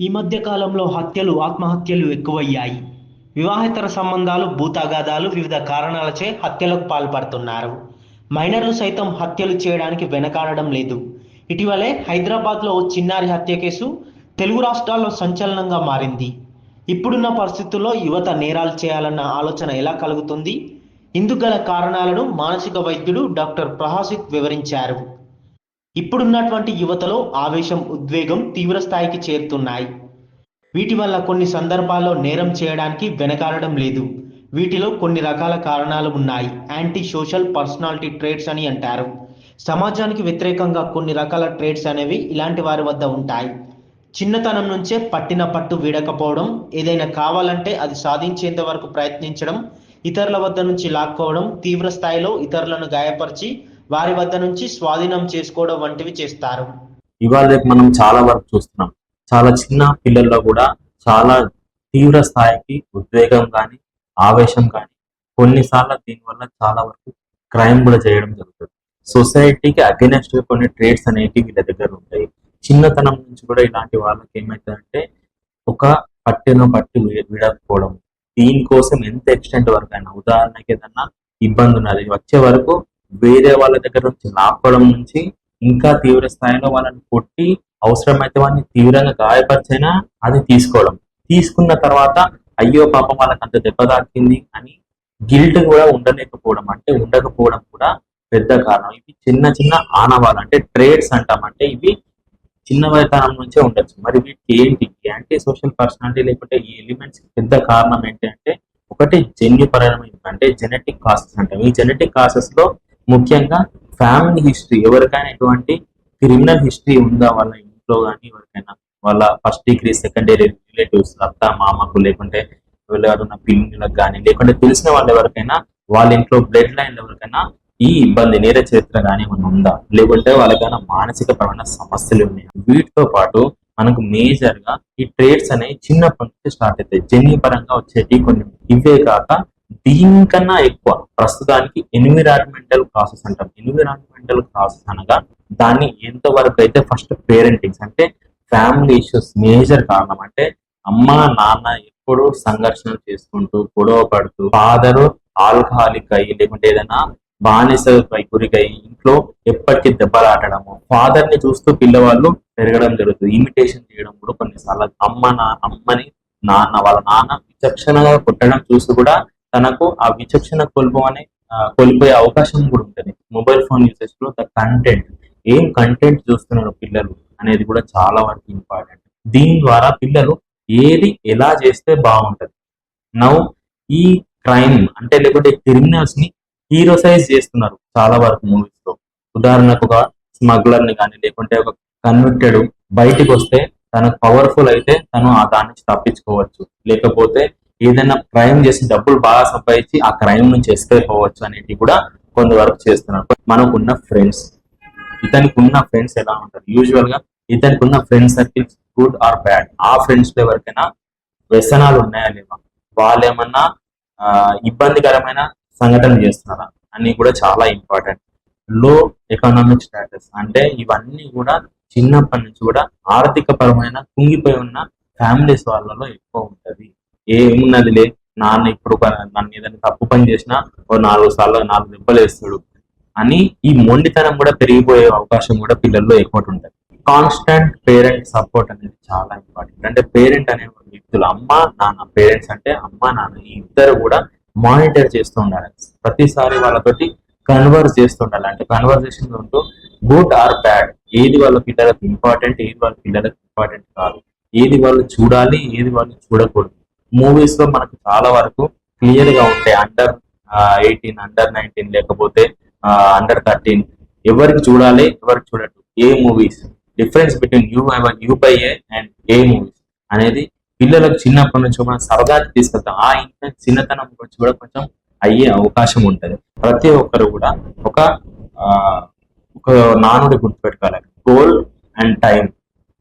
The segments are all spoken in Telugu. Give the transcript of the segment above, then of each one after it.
ఈ మధ్య కాలంలో హత్యలు ఆత్మహత్యలు ఎక్కువయ్యాయి. వివాహేతర సంబంధాలు భూతాగాదాలు వివిధ కారణాలచే హత్యలకు పాల్పడుతున్నారు. మైనర్లు సైతం హత్యలు చేయడానికి వెనకాడడం లేదు. ఇటీవలే హైదరాబాద్లో ఓ చిన్నారి హత్య కేసు తెలుగు రాష్ట్రాల్లో సంచలనంగా మారింది. ఇప్పుడున్న పరిస్థితుల్లో యువత నేరాలు చేయాలన్న ఆలోచన ఎలా కలుగుతుంది? ఇందుకు గల కారణాలను మానసిక వైద్యుడు డాక్టర్ ప్రహాసిత్ వివరించారు. ఇప్పుడున్నటువంటి యువతలో ఆవేశం ఉద్వేగం తీవ్ర స్థాయికి చేరుతున్నాయి. వీటి వల్ల కొన్ని సందర్భాల్లో నేరం చేయడానికి వెనకాడడం లేదు. వీటిలో కొన్ని రకాల కారణాలు ఉన్నాయి. యాంటీ సోషల్ పర్సనాలిటీ ట్రేట్స్ అని అంటారు. సమాజానికి వ్యతిరేకంగా కొన్ని రకాల ట్రేట్స్ అనేవి ఇలాంటి వారి వద్ద ఉంటాయి. చిన్నతనం నుంచే పట్టిన పట్టు వీడకపోవడం ఏదైనా కావాలంటే అది సాధించేంత వరకు ప్రయత్నించడం ఇతరుల వద్ద నుంచి లాక్కోవడం తీవ్ర స్థాయిలో ఇతరులను గాయపరిచి వారి వద్ద నుంచి స్వాధీనం చేసుకోవడం వంటివి చేస్తారు. ఇవాళ రేపు మనం చాలా వరకు చూస్తున్నాం. చాలా చిన్న పిల్లల్లో కూడా చాలా తీవ్ర స్థాయికి ఉద్వేగం కానీ ఆవేశం కానీ కొన్నిసార్లు దీనివల్ల చాలా వరకు క్రైమ్ కూడా చేయడం జరుగుతుంది. సొసైటీకి అగెనెస్ట్ కొన్ని ట్రేడ్స్ అనేవి వీళ్ళ దగ్గర ఉంటాయి. చిన్నతనం నుంచి కూడా ఇలాంటి వాళ్ళకి ఏమవుతుందంటే ఒక పట్టిన పట్టి విడకపోవడం. దీనికోసం ఎంత ఎక్స్టెంట్ వరకు అయినా ఉదాహరణకి ఏదన్నా ఇబ్బంది ఉన్నది వచ్చే వరకు వేరే వాళ్ళ దగ్గర నుంచి లాక్కోవడం నుంచి ఇంకా తీవ్ర స్థాయిలో వాళ్ళని కొట్టి అవసరమైతే వాడిని తీవ్రంగా గాయపరిచైనా అది తీసుకోవడం. తీసుకున్న తర్వాత అయ్యో పాపం వాళ్ళకి అంత దెబ్బ తాకింది అని గిల్ట్ కూడా ఉండలేకపోవడం అంటే ఉండకపోవడం కూడా పెద్ద కారణం. ఇవి చిన్న చిన్న ఆనవాళ్ళు అంటే ట్రేడ్స్ అంటాం. అంటే ఇవి చిన్న వయతనం నుంచే ఉండొచ్చు. మరి వీటికి ఏంటి? యాంటీ సోషల్ పర్సనాలిటీ లేకుంటే ఈ ఎలిమెంట్స్ పెద్ద కారణం ఏంటి అంటే ఒకటి జన్యుపరమైన అంటే జెనెటిక్ కాసెస్ అంటాం. ఈ జెనెటిక్ కాసెస్లో ముఖ్యంగా ఫ్యామిలీ హిస్టరీ ఎవరికైనా ఎటువంటి క్రిమినల్ హిస్టరీ ఉందా వాళ్ళ ఇంట్లో కానీ ఎవరికైనా వాళ్ళ ఫస్ట్ డిగ్రీ సెకండరీ రిలేటివ్స్ అత్త మామకు లేకుంటే ఎవరైనా పిల్లలకు కానీ లేకుంటే తెలిసిన వాళ్ళు ఎవరికైనా వాళ్ళ ఇంట్లో బ్లడ్ లైన్ ఎవరికైనా ఈ ఇబ్బంది నేర చరిత్ర కానీ ఏమైనా ఉందా? లేకుంటే వాళ్ళకైనా మానసిక పరమైన సమస్యలు ఉన్నాయి? వీటితో పాటు మనకు మేజర్గా ఈ ట్రేడ్స్ అనేవి చిన్నప్పటి నుంచి స్టార్ట్ అవుతాయి. జన్యు పరంగా వచ్చేటి కొన్ని. ఇవే కాక దీనికన్నా ఎక్కువ ప్రస్తుతానికి ఎన్విరాన్మెంటల్ ప్రాసెస్ అంటాం. ఎన్విరాన్మెంటల్ ప్రాసెస్ అనగా దాన్ని ఎంతవరకు అయితే ఫస్ట్ పేరెంటింగ్స్ అంటే ఫ్యామిలీ ఇష్యూస్ మేజర్ కారణం అంటే అమ్మ నాన్న ఎప్పుడు సంఘర్షణలు చేసుకుంటూ గొడవ పడుతూ ఫాదర్ ఆల్కహాలిక్ అయ్యి లేకుంటే ఏదైనా బానిస గురికై ఇంట్లో ఎప్పటికీ దెబ్బలాటడము ఫాదర్ని చూస్తూ పిల్లవాళ్ళు పెరగడం జరుగుతుంది. ఇమిటేషన్ చేయడం కూడా కొన్నిసార్లు. అమ్మ నా అమ్మని నాన్న వాళ్ళ నాన్న విచక్షణగా కొట్టడం చూసి కూడా తనకు ఆ విచక్షణ కోల్పోనే కోల్పోయే అవకాశం కూడా ఉంటుంది. మొబైల్ ఫోన్ యూసేజ్లో ద కంటెంట్ ఏం కంటెంట్ చూస్తున్నారు పిల్లలు అనేది కూడా చాలా వరకు ఇంపార్టెంట్ దీని ద్వారా పిల్లలు ఏది ఎలా చేస్తే బాగుంటుంది? నౌ ఈ క్రైమ్ అంటే లేకుంటే క్రిమినల్స్ని హీరోసైజ్ చేస్తున్నారు చాలా వరకు మూవీస్లో. ఉదాహరణకు ఒక స్మగ్లర్ని కానీ లేకుంటే ఒక కన్విక్టెడ్ బయటికి వస్తే తనకు పవర్ఫుల్ అయితే తను ఆ దాని నుంచి తప్పించుకోవచ్చు లేకపోతే ఏదైనా క్రైమ్ చేసి డబ్బులు బాగా సంపాదించి ఆ క్రైమ్ నుంచి ఎస్కేప్ అవ్వచ్చు అనేది కూడా కొంతవరకు చేస్తున్నారు. మనకు ఉన్న ఫ్రెండ్స్ ఇతనికి ఉన్న ఫ్రెండ్స్ ఎలా ఉంటారు? యూజువల్గా ఇతనికి ఉన్న friend circles good or bad. ఆ ఫ్రెండ్స్లో ఎవరికైనా వ్యసనాలు ఉన్నాయా లేవా? వాళ్ళు ఏమన్నా ఆ, ఇబ్బందికరమైన సంఘటనలు చేస్తున్నారా? అన్ని కూడా చాలా ఇంపార్టెంట్లో ఎకనామిక్ స్టేటస్ అంటే ఇవన్నీ కూడా చిన్నప్పటి నుంచి కూడా ఆర్థిక పరమైన కుంగిపోయి ఉన్న ఫ్యామిలీస్ వాళ్ళలో ఎక్కువ ఉంటది. ఏమున్నదిలే? నాన్న ఇప్పుడు నన్ను ఏదైనా తప్పు పని చేసినా ఓ నాలుగు సార్లు నాలుగు దెబ్బలు వేస్తాడు అని ఈ మొండితనం కూడా పెరిగిపోయే అవకాశం కూడా పిల్లల్లో ఎక్కువ ఉంటుంది. కాన్స్టెంట్ పేరెంట్ సపోర్ట్ అనేది చాలా ఇంపార్టెంట్ అంటే పేరెంట్ అనే వ్యక్తులు అమ్మ నాన్న పేరెంట్స్ అంటే అమ్మ నాన్న ఈ ఇద్దరు కూడా మానిటర్ చేస్తూ ఉండాలి. ప్రతిసారి వాళ్ళతోటి కన్వర్స్ చేస్తూ ఉండాలి. అంటే కన్వర్సేషన్ ఉంటూ గుడ్ ఆర్ బ్యాడ్ ఏది వాళ్ళ పిల్లలకు ఇంపార్టెంట్ ఏది వాళ్ళ పిల్లలకు ఇంపార్టెంట్ కాదు. ఏది వాళ్ళు చూడాలి ఏది వాళ్ళు చూడకూడదు. మూవీస్లో మనకు చాలా వరకు క్లియర్గా ఉంటాయి. అండర్ ఎయిటీన్ అండర్ నైన్టీన్ లేకపోతే అండర్ థర్టీన్ ఎవరికి చూడాలి ఎవరికి చూడట్టు A movies difference between U U by A and A movies అనేది పిల్లలకు చిన్నప్పటి నుంచి మనం సరదాకి తీసుకెళ్తాం ఆ ఇంట్లో చిన్నతనం గురించి కూడా కొంచెం అయ్యే అవకాశం ఉంటుంది. ప్రతి ఒక్కరు కూడా ఒక ఒక నానుడి గుర్తుపెట్టుకోవాలి. Goal and time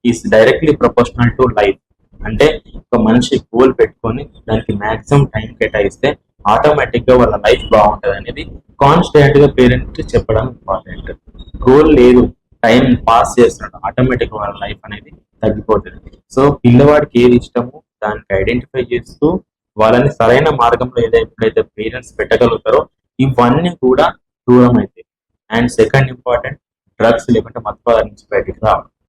is directly professional to life అంటే ఒక మనిషి గోల్ పెట్టుకొని దానికి మాక్సిమం టైం కేటాయిస్తే ఆటోమేటిక్గా వాళ్ళ లైఫ్ బాగుంటది అనేది కాన్స్టెంట్గా పేరెంట్స్ చెప్పడం ఇంపార్టెంట్ గోల్ లేదు టైం పాస్ చేస్తున్నాడు ఆటోమేటిక్ వాళ్ళ లైఫ్ అనేది తగ్గిపోతుంది. సో పిల్లవాడికి ఏది ఇష్టమో దానికి ఐడెంటిఫై చేస్తూ వాళ్ళని సరైన మార్గంలో ఏదైతే ఎప్పుడైతే పేరెంట్స్ పెట్టగలుగుతారో ఇవన్నీ కూడా దూరం అయితే అండ్ సెకండ్ ఇంపార్టెంట్ డ్రగ్స్ లేకుంటే మత్పాల నుంచి బయటికి రావడం.